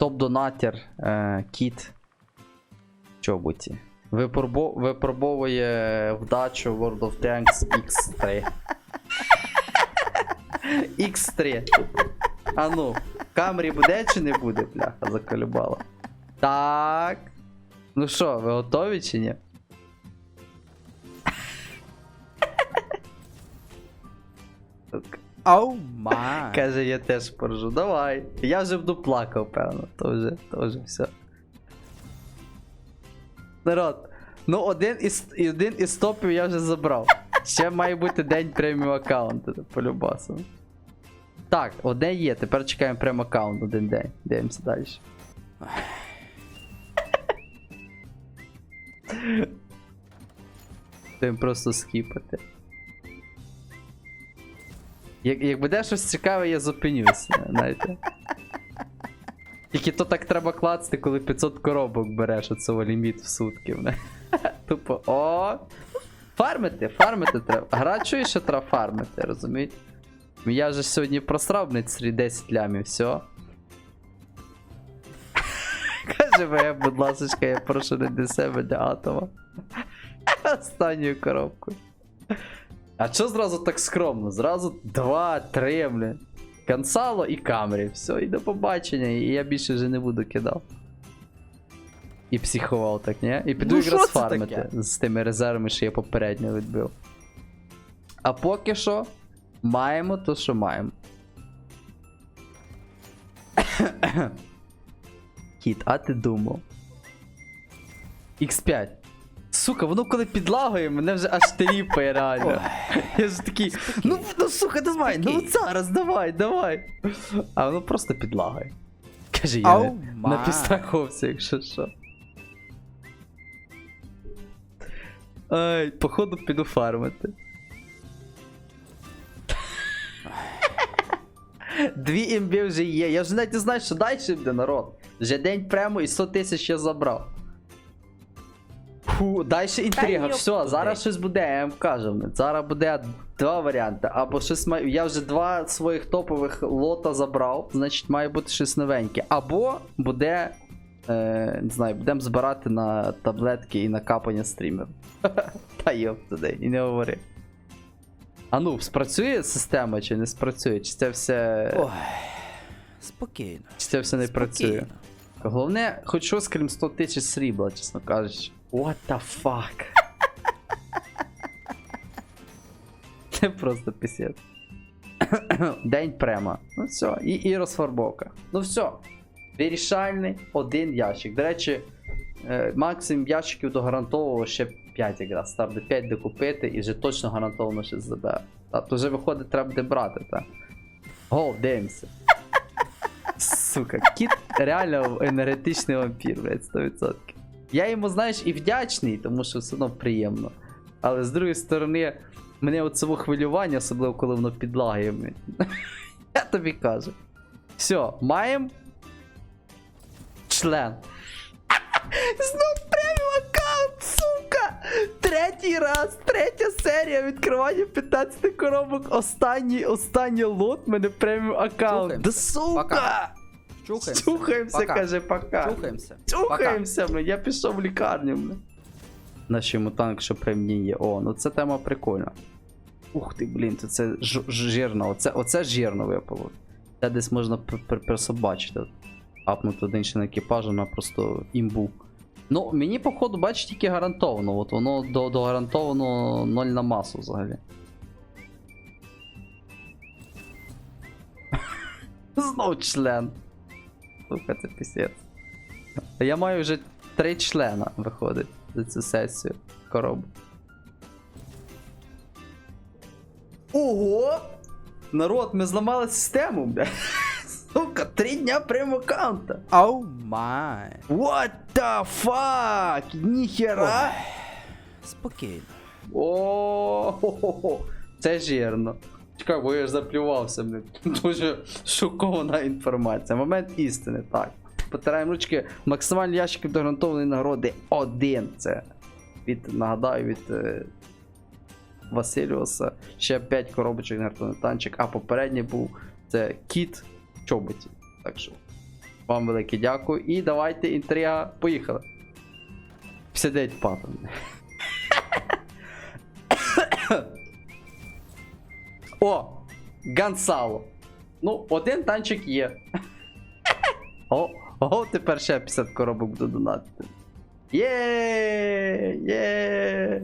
Топ-донатер е, Кіт Чоботі. Випробо... Випробовує вдачу World of Tanks X3. X3. А ну, камері буде чи не буде, бляха, заколюбала. Так. Ну що, ви готові чи ні? Оу май. Каже, я теж поржу. Давай. Я вже буду плакав, певно. То вже, то вже все. Народ. Ну, один із, один із топів я вже забрав. Ще має бути день преміум аккаунту, по любасу. Так, одне є, тепер чекаємо прем аккаунт один день. Дивимося далі. Будемо просто скіпати. Як, як буде щось цікаве, я зупинюся, знаєте. Тільки то так треба клацати, коли 500 коробок береш оцього ліміт в сутки. Тупо. О! Фармити, фармити треба. Гра чує, що треба фармити, розумієте? Я вже сьогодні просрав на ці 10 лямів, все. Каже моя, будь ласка, я прошу не для себе для атома. Останню коробку. А чо зразу так скромно? Зразу два, три, блін. Кансало і камері. Все, і до побачення, і я більше вже не буду кидав. І психував так, ні? І піду Ну, якраз фармити з тими резервами, що я попередньо відбив. А поки що маємо то, що маємо. Кіт, а ти думав? X5. Сука, воно коли підлагує, мене вже аж тріпає реально. Я ж такий, ну, ну сука, давай, ну зараз, давай, давай. А воно просто підлагає. Каже, я не, на підстраховці, якщо що. Ай, походу піду фармити. Дві імбі вже є. Я вже навіть не знаю, що далі буде народ. Вже день прямо і 100 тисяч я забрав. Фу, далі інтрига. йоп Все, зараз щось буде, я вам кажу. Зараз буде два варіанти. Або щось маю. Я вже два своїх топових лота забрав, значить має бути щось новеньке. Або буде. Е, не знаю, будемо збирати на таблетки і на капання стрімер. Та йоп туди, і не говори. А ну, спрацює система чи не спрацює? Чи це все. Ой. Спокійно. Чи це все не працює? Головне, хоч щось крім 100 тисяч срібла, чесно кажучи. What the fuck? Це просто пісець. День према. Ну все, і, і розфарбовка. Ну все. Вирішальний один ящик. До речі, е, максимум ящиків догарантовувало ще 5 якраз. Там де 5 докупити і вже точно гарантовано щось забере. Та, вже виходить, треба буде брати, так. Гол, дивимося. Сука, кіт реально енергетичний вампір, блядь, 100%. Я йому, знаєш, і вдячний, тому що все одно приємно. Але з другої сторони, мене оцього хвилювання, особливо коли воно підлагає. Я тобі кажу. Все, маємо. Член. Знов преміум аккаунт, сука! Третій раз, третя серія відкривання 15 коробок. Останній, останній лот мене преміум аккаунт. Да сука! Пока. Чухаємося. Чухаємося, Пока. каже, пока. Чухаємося. Чухаємося, бля, я пішов в лікарню. Бля. Наш йому танк, що при мені є. О, ну це тема прикольна. Ух ти, блін, то це ж- жирно. Оце, оце жирно випало. Це десь можна пр- пр- пересобачити. Апнути один член екіпажу на просто імбу. Ну, мені, походу, бачиш, тільки гарантовано. От воно до, до гарантовано 0 на масу взагалі. Знов член. Сука, це пісець. Я маю вже три члена виходить за цю сесію коробок. Ого! Народ, ми зламали систему, бля. Сука, три дня прямо аккаунта. Оу май. What the fuck? Ніхера! Спокійно. О, це жирно. Чекай, бо я ж заплювався, блін. Дуже шокована інформація. Момент істини, так. Потираємо ручки. Максимальний ящиків до гарантованої нагороди один. Це від, нагадаю, від е, Василіуса. Ще 5 коробочок на танчик, а попередній був це кіт чоботі. Так що. Вам велике дякую. І давайте інтрига. Поїхали. 59 патон. О! Гансало. Ну, один танчик є. О, о, тепер ще 50 коробок буду донатити. Є! Є!